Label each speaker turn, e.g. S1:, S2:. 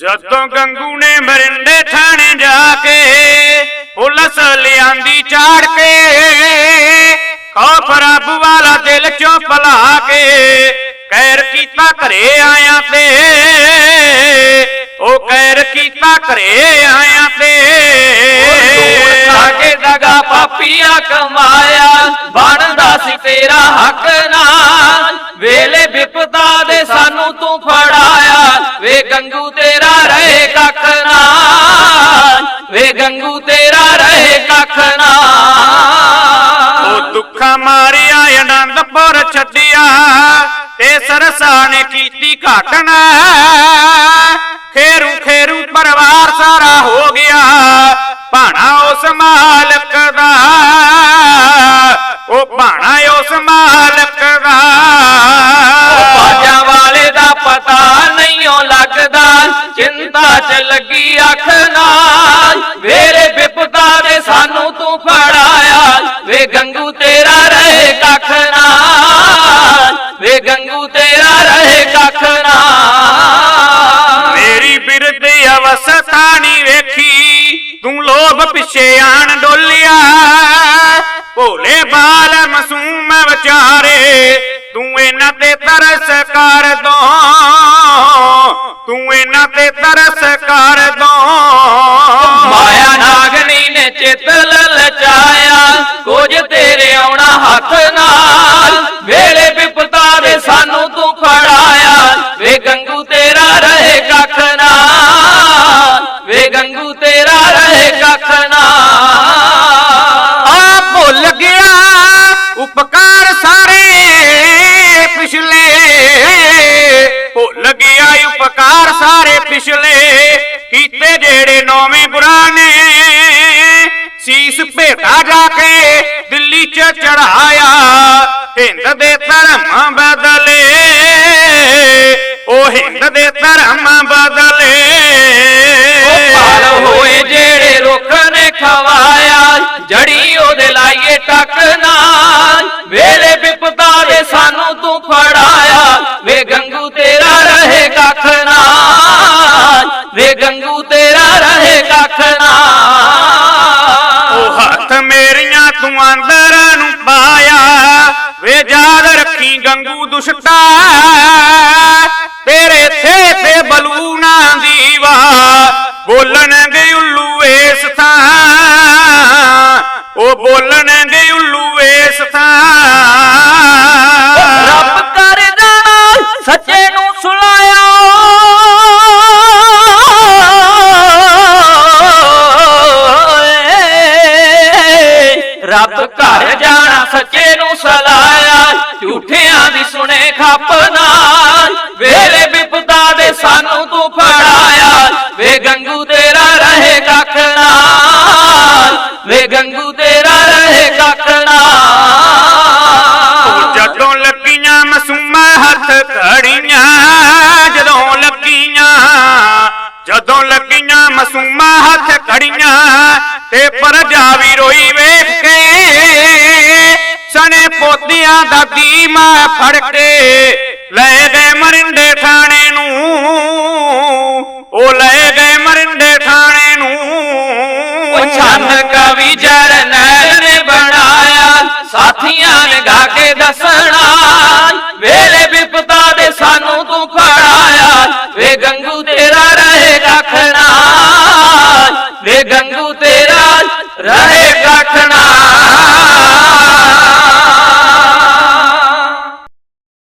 S1: ਜਦੋਂ ਗੰਗੂ ਨੇ ਮਰਿੰਡੇ ਥਾਣੇ ਜਾ ਕੇ, ਪੁਲਿਸ ਲਿਆਂਦੀ ਚਾੜ ਕੇ ਖੌਫ ਰੱਬ ਵਾਲਾ ਦਿਲ ਚੋਂ ਭਲਾ ਕੇ ਕਹਿਰ ਕੀਤਾ ਘਰੇ ਆਇਆ ਤੇ। ਉਹ ਕੈਰ ਕੀਤਾ ਘਰੇ ਆਇਆ ਤੇ।
S2: ਖਾ ਕੇ ਦਗਾ ਪਾਪੀਆ ਕਮਾਇਆ, ਬਣਦਾ ਸੀ ਤੇਰਾ ਹੱਕ। ਵੇ ਗੰਗੂ ਤੇਰਾ ਰਹੇ ਕੱਖ ਨਾ। ਵੇ ਗੰਗੂ ਤੇਰਾ ਰਹੇ ਕੱਖ ਨਾ।
S1: ਉਹ ਦੁੱਖਾਂ ਮਾਰਿਆ ਆਨੰਦਪੁਰ ਛੱਡਿਆ। ਤੇ ਸਰਸਾ ਨੇ ਕੀਤੀ ਘਾਟਣਾ ਖੇਰੂ ਖੇਰੂ ਪਰਿਵਾਰ
S2: ਤੂੰ ਫੜਾਇਆ ਵੇ ਗੰਗੂ ਤੇਰਾ ਰਹੇ ਕੱਖ ਨਾਲ ਵੇ ਗੰਗੂ ਤੇਰਾ ਰਹੇ ਕੱਖ ਨਾਲ
S1: ਮੇਰੀ ਬਿਰਧ ਅਵਸਥਾ ਨਹੀਂ ਵੇਖੀ, ਤੂੰ ਲੋਭ ਪਿੱਛੇ ਆਣ ਡੋਲਿਆ। ਭੋਲੇ ਬਾਲ ਮਾਸੂਮ ਵਿਚਾਰੇ, ਤੂੰ ਇਹਨਾਂ ਤੇ ਤਰਸ ਕਰ ਭੁੱਲ ਉਪਕਾਰ ਸਾਰੇ ਪਿਛਲੇ। ਕੀਤੇ ਜਿਹੜੇ ਨੌਵੇਂ ਪੁਰਾਣੇ। ਸੀਸ ਭੇਟਾ ਜਾ ਕੇ ਦਿੱਲੀ ਚ ਚੜਾਇਆ ਹਿੰਦ ਦੇ ਧਰਮ ਬਦਲੇ। ਉਹ ਹਿੰਦ ਦੇ ਧਰਮ ਬਦਲੇ।
S2: ਪਾਲ ਹੋਏ ਜਿਹੜੇ ਲੋਕਾਂ ਨੇ
S1: ਖਵਾਏ ਅੰਦਰ ਨੂੰ ਪਾਇਆ। ਵੇ ਯਾਦ ਰੱਖੀ ਗੰਗੂ ਦੁਸ਼ਟਾ। ਤੇਰੇ ਥੇ ਤੇ ਬਲੂ ਨਾ ਦੀਵਾ ਬੋਲਣਗੇ ਉੱਲੂ ਏਸ ਥਾਂ। ਉਹ ਬੋਲਣਗੇ ਉੱਲੂ ਏਸ ਥਾਂ। ਜਦੋਂ ਲੱਗੀਆਂ ਹੱਥ ਘੜੀਆਂ ਤੇ ਪਰਜਾ ਵੀ ਰੋਈ ਵੇਖ ਕੇ, ਸਣੇ ਪੋਤਿਆਂ ਦਾ ਦੀਮਾ ਫੜ ਕੇ ਲੈ ਗਏ ਮਰਿੰਡੇ ਥਾਣੇ ਨੂੰ। ਉਹ ਲੈ ਗਏ ਮਰਿੰਡੇ ਥਾਣੇ ਨੂੰ।
S2: ਉਹ ਛੰਨ ਕਵੀ ਜਰਨੈਲ ਨੇ ਬਣਾਇਆ, ਸਾਥੀਆਂ ਨੇ ਗਾ ਕੇ ਦੱਸਣਾ